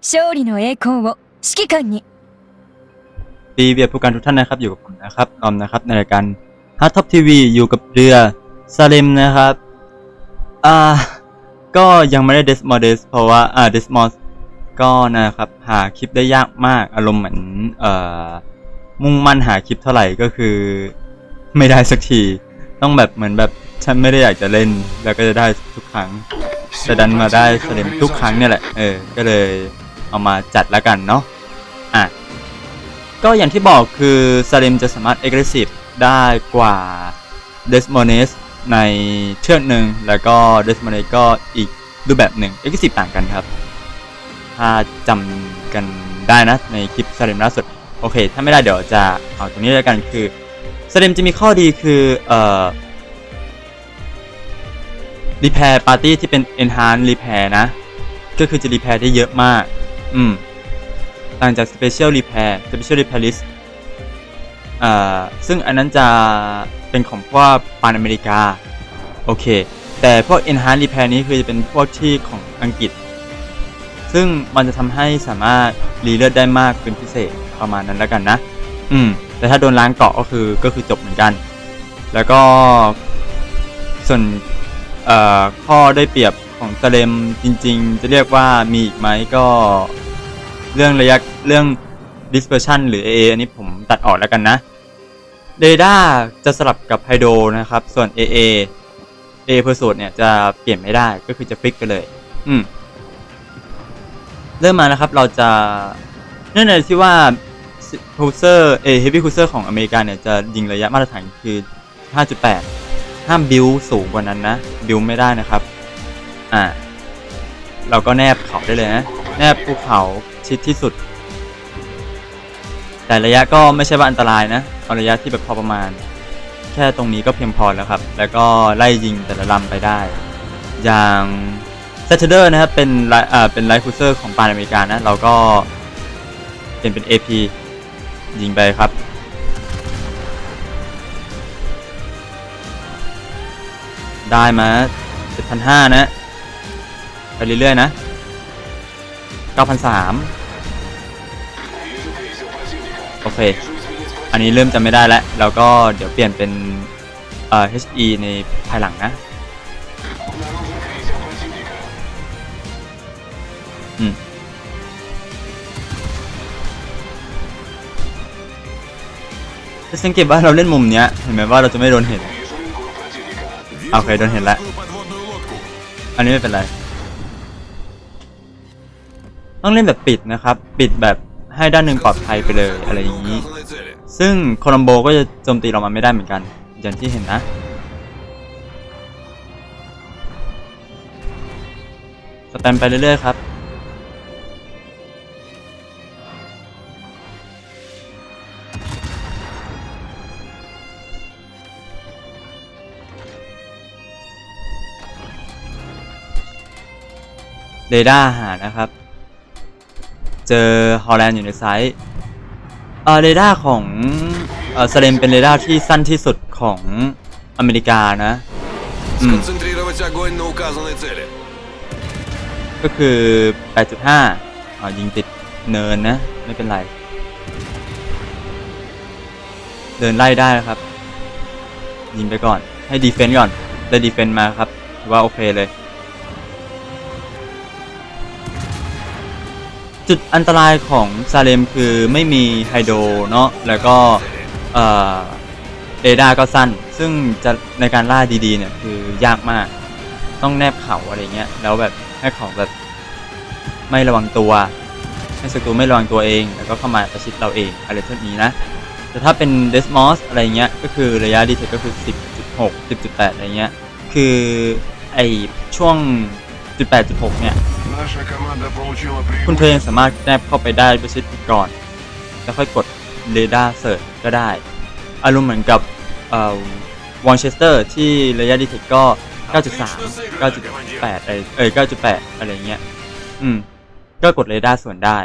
勝利の栄光を指揮官に ปีเวียผู้การทุกท่านนะครับอยู่กับผมนะครับออมนะครับในรายการ Hard Top TV อยู่กับเรือซาเลมนะครับ อ่า ก็ยังไม่ได้ d e s m o d e s เพราะว่าอ่า d e s m o d ก็นะครับ หาคลิปได้ยากมากอารมณ์เหมือนเอ่อมุ่งมั่นหาคลิปเท่าไหร่ก็คือ ไม่ได้สักที ต้องแบบเหมือนแบบฉันไม่ได้อยากจะเล่น แล้วก็จะได้ทุกครั้ง แต่ดันมาได้สเลมทุกครั้งเนี่ยแหละ เออ ก็เลย เอามาจัดแล้วกันเนาะอะก็อย่างที่บอกคือซาเลมจะสามารถ aggressive ได้กว่า d e s m o n e s ในเชือกหนึ่งแล้วก็ d e s m o n e s ก็อีกรูปแบบหนึ่ง aggressive ต่างกันครับ ถ้าจำกันได้นะในคลิปซาเลมล่าสุด โอเค ถ้าไม่ได้เดี๋ยวจะเอาตรงนี้แล้วกันคือซาเลมจะมีข้อดีคือเอ่อรีแพร์ปาร์ตี้ที่เป็น enhance repair นะ ก็คือจะรีแพร์ได้เยอะมาก อืม ต่างจาก special repair special repair list อ่า ซึ่งอันนั้นจะเป็นของพวกปานอเมริกา โอเค แต่พวก enhance repair นี้คือจะเป็นพวกที่ของอังกฤษ ซึ่งมันจะทำให้สามารถรีเลือดได้มากเป็นพิเศษประมาณนั้นแล้วกันนะ อืม แต่ถ้าโดนล้างเกาะก็คือก็คือจบเหมือนกัน แล้วก็ส่วนข้อได้เปรียบ ของสเลมจริง ๆ จะเรียกว่ามีอีกไหมก็ เรื่องระยะเรื่อง dispersion หรือ AA อันนี้ผมตัดออกแล้วกันนะเรดาร์จะสลับกับไฮโดรนะครับ ส่วน AA A เพอร์โซดเนี่ยจะเปลี่ยนไม่ได้ก็คือจะฟิกไปเลย อืม เริ่มมานะครับเราจะเนื่องในที่ว่าคูเซอร์เอเฮฟวี่คูเซอร์ของอเมริกาเนี่ยจะยิงระยะมาตรฐานคือ 5.8 ห้ามบิวสูงกว่านั้นนะ บิวไม่ได้นะครับ อ่าเราก็แนบเขาได้เลยนะ แนบภูเขาชิดที่สุด แต่ระยะก็ไม่ใช่ว่าอันตรายนะเอาระยะที่แบบพอประมาณ แค่ตรงนี้ก็เพียงพอแล้วครับ แล้วก็ไล่ยิงแต่ละลำไปได้ อย่างเซตเดอร์นะครับเป็นไลอ่าเป็นไลท์คูเซอร์ของปานอเมริกานะ เราก็เปลี่ยนเป็น AP ยิงไปครับได้มา7,500นะ ไปเรื่อยๆนะ9,300โอเค อันนี้เริ่มจำไม่ได้แล้ว แล้วก็เดี๋ยวเปลี่ยนเป็นเอ่อ HE ในภายหลังนะ อืมจะสังเกตว่าเราเล่นมุมเนี้ย เห็นไหมว่าเราจะไม่โดนเห็น โอเค โดนเห็นแล้ว อันนี้ไม่เป็นไร ต้องเล่นแบบปิดนะครับ ปิดแบบให้ด้านหนึ่งปลอดภัยไปเลยอะไรอย่างนี้ ซึ่งโคลัมโบก็จะโจมตีเรามาไม่ได้เหมือนกัน อย่างที่เห็นนะสแตมไปเรื่อยๆครับเรดาหานะครับ เจอฮอลแลนด์อยู่ในไซส์เรดาร์ของเซเลมเป็นเรดาร์ที่สั้นที่สุดของอเมริกานะก็คือ 8.5อ๋อยิงติดเนินนะ ไม่เป็นไร เดินไล่ได้นะครับ ยิงไปก่อนให้ดีเฟนต์ก่อน ได้ดีเฟนต์มาครับว่าโอเคเลย จุดอันตรายของซาเลมคือไม่มีไฮโดรเนาะแล้วก็เอเรดาร์ก็สั้น ซึ่งจะในการล่าดีๆเนี่ยคือยากมาก ต้องแนบเขาอะไรเงี้ยแล้วแบบให้เขาแบบไม่ระวังตัวให้ศัตรูไม่ระวังตัวเอง แล้วก็เข้ามาประชิดเราเองอะไรพวกนี้นะแต่ถ้าเป็นเดสมอสอะไรเงี้ยก็คือระยะดีเทคก็คือ 10.6 10.8 อะไรเงี้ย คือไอช่วง 18.6 เนี่ย คุณเพลงสามารถแนบเข้าไปได้ด้วยซิติก่อน แล้วค่อยกดเรดาร์เสิร์ชก็ได้ อารมณ์เหมือนกับวอนเชสเตอร์ที่ระยะดีเทคก็ 9.3 9.8 เอ้ย 9.8 อะไรเงี้ย อืม ก็กดเรดาร์ส่วนได้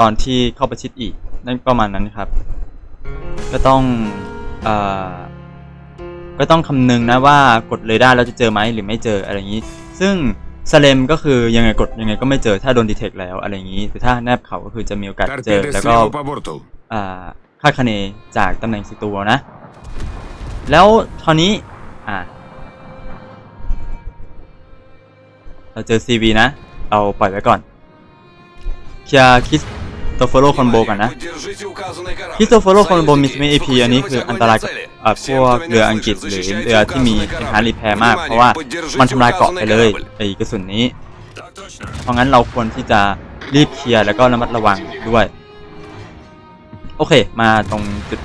ตอนที่เข้าไปชิดอีก นั่นประมาณนั้นครับ ก็ต้องเอ่อก็ต้องคำนึงนะว่ากดเรดาร์แล้วจะเจอไหมหรือไม่เจออะไรองี้ ซึ่ง สเลมก็คือยังไงกดยังไงก็ไม่เจอถ้าโดนดีเทคแล้วอะไรอย่างนี้คือถ้าแนบเขาก็คือจะมีโอกาสเจอแล้วก็ค่าคะเนจากตำแหน่งสิตัวนะ แล้วครานี้อ่าเราเจอซีบีนะ เราปล่อยไว้ก่อนเคลียคิส โตโฟโลคอนโบกันนะที่โตโฟโลคอนโบมีสมิธเอพีอันนี้คืออันตรายกับพวกเรืออังกฤษหรือเรือที่มีเอ็นฮาร์รีแพร์มาก เพราะว่ามันทำลายเกาะไปเลยไอ้กระสุนนี้ เพราะงั้นเราควรที่จะรีบเคลียร์แล้วก็ระมัดระวังด้วย โอเค มาตรงจุด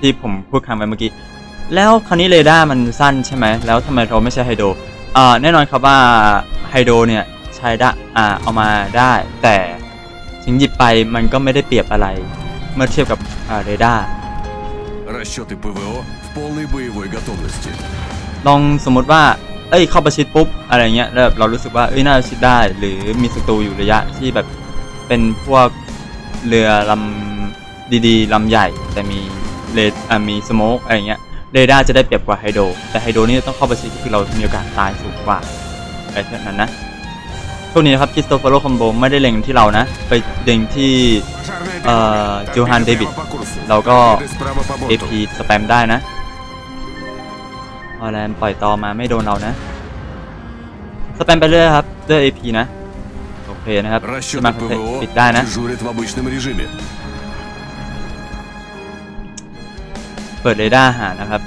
ที่ผมพูดค้างไปเมื่อกี้ แล้วคราวนี้เรดาร์มันสั้นใช่ไหม แล้วทำไมเราไม่ใช้ไฮโดรแน่นอนครับว่าไฮโดรเนี่ยใช้ได้อ่าเอามาได้แต่ ถึงหยิบไปมันก็ไม่ได้เปรียบอะไร เมื่อเทียบกับอ่าเรดาร์ Расчеты ПВО в полной боевой готовности. ลองสมมติว่า เอ้ย เข้าประชิดปุ๊บ อะไรเงี้ย แล้วแบบเรารู้สึกว่า เอ้ย น่าจะชิดได้ หรือมีศัตรูอยู่ระยะที่แบบ เป็นพวกเรือลำดีๆ ลำใหญ่ แต่มีเลดอ่ามีสโมกอะไรเงี้ย เรดาร์จะได้เปรียบกว่าไฮโดร แต่ไฮโดรนี่ต้องเข้าประชิดคือเรามีโอกาสตายสูงกว่าอะไรเช่นนั้นนะ ช่วงนี้นะครับคริสโตเฟอร์คอมโบไม่ได้เล็งที่เรานะ ไปเล็งที่เอ่อจูฮันเดวิดเราก็ AP สแปมได้นะฮอลแลนด์ปล่อยต่อมาไม่โดนเรานะ สแปมไปเรื่อยครับ ด้วย AP นะ โอเคนะครับมาปิดได้นะ เปิดเรดาร์หานะครับ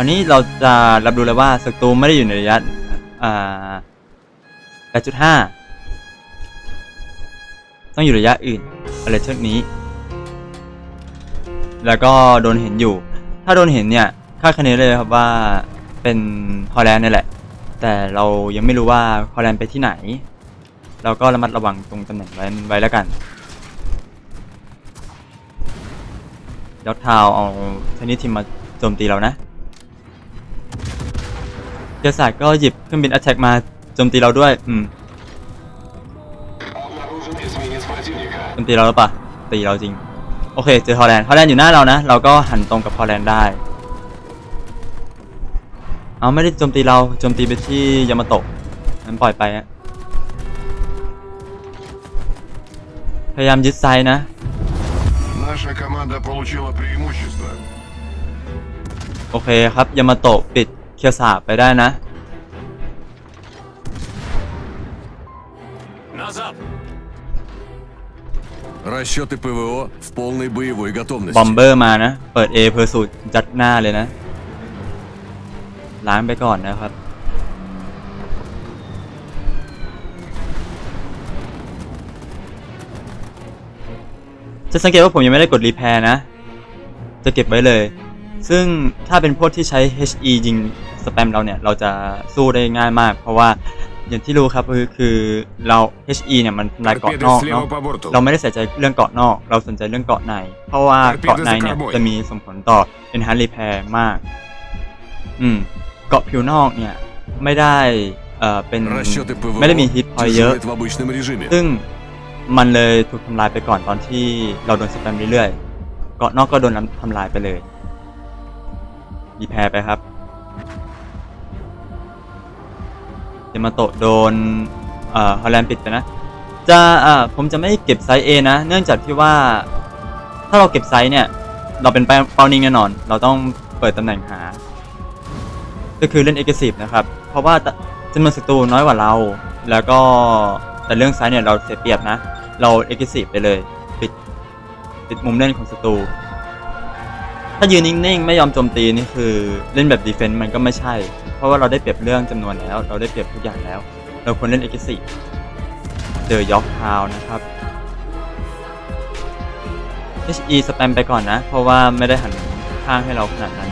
ราวนี้เราจะรับรู้แล้วว่าศัตรูไม่ได้อยู่ในระยะอ่า8.5 ต้องอยู่ระยะอื่นอะไรเช่นนี้ แล้วก็โดนเห็นอยู่ ถ้าโดนเห็นเนี่ยคาดคะเนเลยครับว่าเป็นฮอลแลนด์นี่แหละ แต่เรายังไม่รู้ว่าฮอลแลนด์ไปที่ไหน เราก็ระมัดระวังตรงตำแหน่งไว้ไว้แล้วกันยอดทาวเอาเทนิสทีมมาโจมตีเรานะ เจสัตก็หยิบเครื่องบิน Attack มาโจมตีเราด้วย อืม Обнаружен эсминец противника. โจมตีเราหรือเปล่าตีเราจริง โอเค เจอฮอลแลนด์ฮอลแลนด์อยู่หน้าเรานะ เราก็หันตรงกับฮอลแลนด์ได้ เอาไม่ได้โจมตีเราโจมตีไปที่ยามาโตะนั้นปล่อยไปอะพยายามยึดไซด์นะ Наша команда получила преимущество. โอเคครับยามาโตะปิด เคียวสาบไปได้นะ Назад! Расчеты ПВО в полной боевой บอ готовности. มเบอร์มานะ เปิด A เพอร์สูตจัดหน้าเลยนะ ล้างไปก่อนนะครับ จะสังเกตว่าผมยังไม่ได้กดรีแพร์นะ จะเก็บไว้เลย ซึ่งถ้าเป็นพวกที่ใช้ HE ยิง สแปมเราเนี่ยเราจะสู้ได้ง่ายมาก เพราะว่าอย่างที่รู้ครับคือคือเรา HE เนี่ยมันทำลายเกาะนอกเนาะเราไม่ได้ใส่ใจเรื่องเกาะนอก เราสนใจเรื่องเกาะใน เพราะว่าเกาะในเนี่ยจะมีส่งผลต่อ Enhanced Repair มาก อืมเกาะผิวนอกเนี่ยไม่ได้เอ่อเป็นไม่ได้มีฮิตพอเยอะ ซึ่งมันเลยถูกทำลายไปก่อนตอนที่เราโดนสแปมเรื่อยๆ เกาะนอกก็โดนทำลายไปเลยรีแพร์ไปครับ มา โตะโดนเอ่อฮอลแลนด์ปิดไปนะ จะอ่าผมจะไม่เก็บไซส์ A นะ เนื่องจากที่ว่า ถ้าเราเก็บไซส์เนี่ย เราเป็นเป้านิ่งแน่นอน เราต้องเปิดตำแหน่งหา ก็คือเล่นเอกซีฟนะครับ เพราะว่าจำนวนศัตรูน้อยกว่าเรา แล้วก็แต่เรื่องไซส์เนี่ยเราเสียเปรียบนะ เราเอกซีฟไปเลย ปิดปิดมุมเล่นของศัตรู ถ้ายืนนิ่งๆ ไม่ยอมโจมตีนี่คือเล่นแบบดีเฟนต์มันก็ไม่ใช่ เพราะว่าเราได้เปรียบเรื่องจำนวนแล้ว เราได้เปรียบทุกอย่างแล้ว เราควรเล่นเอ็กซ์ซีเจอยอกทาวนะครับ HE สแปมไปก่อนนะ เพราะว่าไม่ได้หันข้างให้เราขนาดนั้น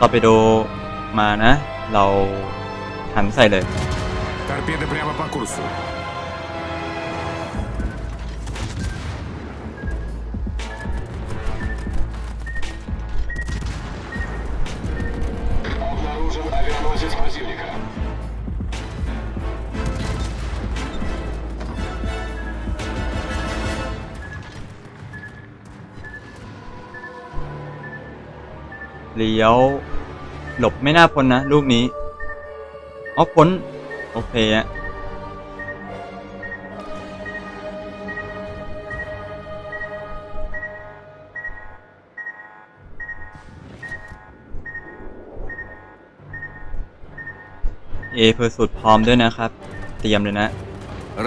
ต่อร์ปิโดมานะ เราหันใส่เลย Торпеды прямо по курсу. Обнаружен авианосец противника. เลี้ยว หลบไม่น่าพ้นนะ ลูกนี้อ๋อพ้น โอเคอะเอเพอร์สุดพร้อมด้วยนะครับ เตรียมเลยนะ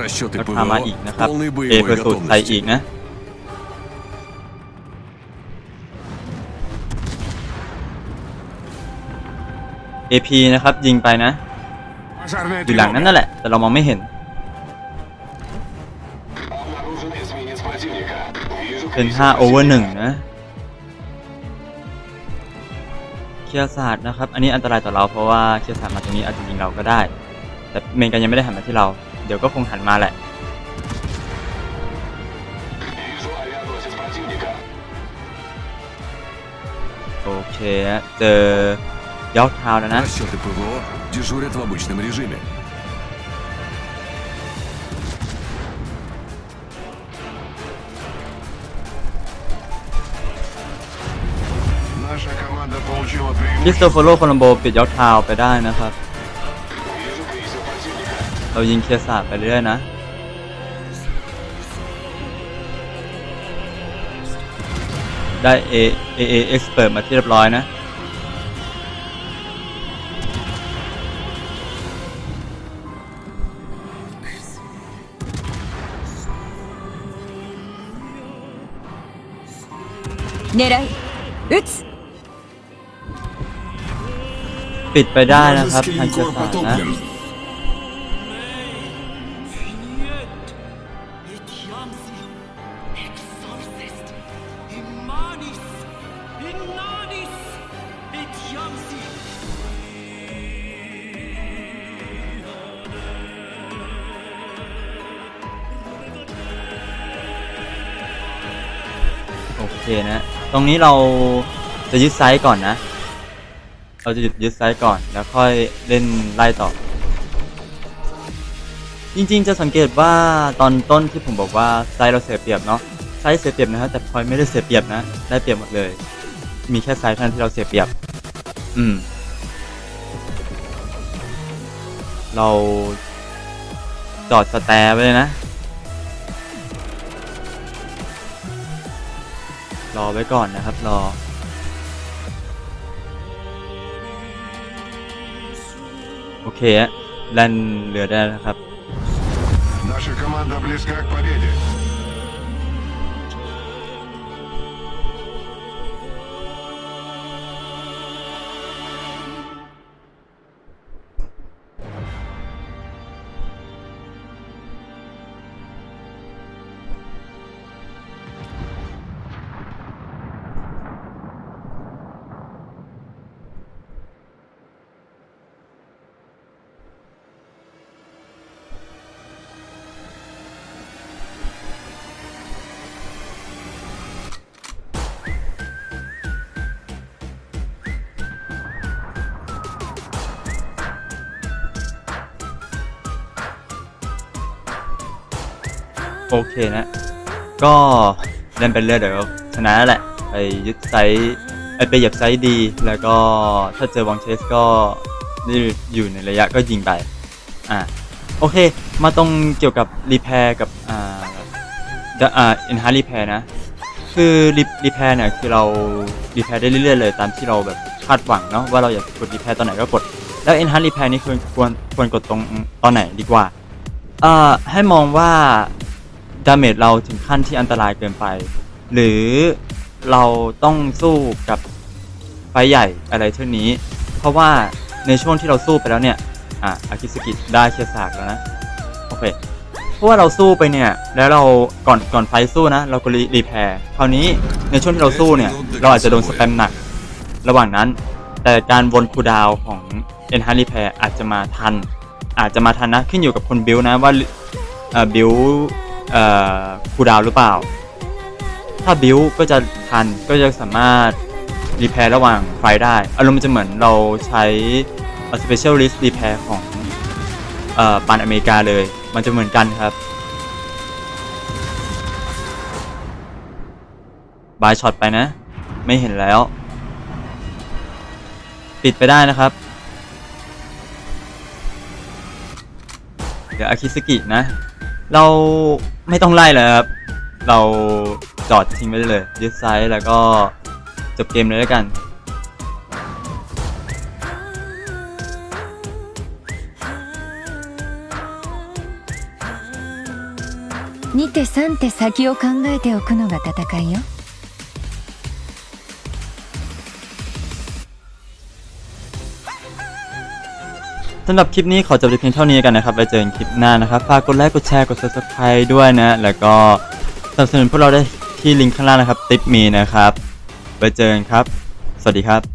Расчеты แล้วพามา ПВО อีกนะ в ครับ полной เอ боевой เพอร์สุดใส่อี готовности. กนะ AP นะครับ ยิงไปนะ Пожарная อยู่หลังนั้นนั่นแหละ แต่เรามองไม่เห็นเป็น5 over 1นะเคลียร์ศาสตร์นะครับ อันนี้อันตรายต่อเราเพราะว่าเคลียร์ศาสตร์มาตรงนี้อาจจะยิงเราก็ได้ แต่เมนกันยังไม่ได้หันมาที่เรา เดี๋ยวก็คงหันมาแหละโอเคเจอ ยอกทาวน์แล้วนะ Расчеты ПВО дежурят в обычном режиме. Наша команда получила คริสโต преимущество. โฟโลโคลัมโบปิดยอกทาวน์ไปได้นะครับ เรายิงเคลียร์ศาสตร์ไปเรื่อยๆนะ ได้ A A A Expert มาที่เรียบร้อยนะ 狙い撃つ ปิดไปได้นะครับทางเคลียร์ศาสตร์นะ Exorcist, Immanis, Innanis, et Yamsi. โอเคนะ ตรงนี้เราจะยึดไซส์ก่อนนะ เราจะหยุดยึดไซส์ก่อนแล้วค่อยเล่นไล่ต่อ จริงๆจะสังเกตว่าตอนต้นที่ผมบอกว่าไซส์เราเสียเปรียบเนาะไซส์เสียเปรียบนะฮะแต่พอยไม่ได้เสียเปรียบนะ ได้เปรียบหมดเลย มีแค่ไซส์เท่านั้นที่เราเสียเปรียบ อืม เราจอดสแตร์ไว้เลยนะ รอไว้ก่อนนะครับ รอ โอเคฮะแล่นเรือได้แล้วครับ Наша команда близка к победе. โอเคนะ ก็เล่นไปเรื่อยเดี๋ยวชนะแหละ ไปยึดไซส์ไปเหยียบไซส์ดี แล้วก็ถ้าเจอวองเชสก็นี่อยู่ในระยะก็ยิงไป อ่า โอเค มาตรงเกี่ยวกับรีแพร์กับ อ่าดอ่าเอ็นฮาร์รีแพร์นะ คือรีรีแพร์เนี่ย คือเรารีแพร์ได้เรื่อยๆเลย ตามที่เราแบบคาดหวังเนาะว่าเราอยากกดรีแพร์ตอนไหนก็กด แล้วเอ็นฮาร์รีแพร์นี่ควรควรควรกดตรงตอนไหนดีกว่าอ่าให้มองว่า ดาเมจเราถึงขั้นที่อันตรายเกินไป หรือเราต้องสู้กับไฟใหญ่อะไรเท่านี้ เพราะว่าในช่วงที่เราสู้ไปแล้วเนี่ย อะอากิสกิได้เคลียร์สากแล้วนะ โอเค เพราะว่าเราสู้ไปเนี่ย แล้วเราก่อนก่อนไฟสู้นะ เราก็รีรีแพร์คราวนี้ในช่วงที่เราสู้เนี่ย เราอาจจะโดนสแปมหนัก ระหว่างนั้น แต่การวนคูดาวของ e n h a n c e Repair อาจจะมาทัน อาจจะมาทันนะ ขึ้นอยู่กับคนบิวนะว่าอ่อบิว เอ่อคูดาวหรือเปล่า ถ้าบิวก็จะทันก็จะสามารถรีแพร์ระหว่างไฟได้ อารมณ์มันจะเหมือนเราใช้เอ่อ specialist repair ของเอ่อปานอเมริกาเลย มันจะเหมือนกันครับบายช็อตไปนะ ไม่เห็นแล้ว ปิดไปได้นะครับ เดี๋ยวอาคิสกินะ เราไม่ต้องไล่เลยครับ เราจอดทิ้งไว้ได้เลยยึดไซส์แล้วก็จบเกมเลยแล้วกัน 2手3手先を考えておくのが戦いよ สำหรับคลิปนี้ขอจบเพียงเท่านี้กันนะครับไว้เจอกันคลิปหน้านะครับฝากกดไลค์กดแชร์กด subscribe ด้วยนะ แล้วก็สนับสนุนพวกเราได้ที่ลิงก์ข้างล่างนะครับ ติปมีนะครับไว้เจอกันครับ สวัสดีครับ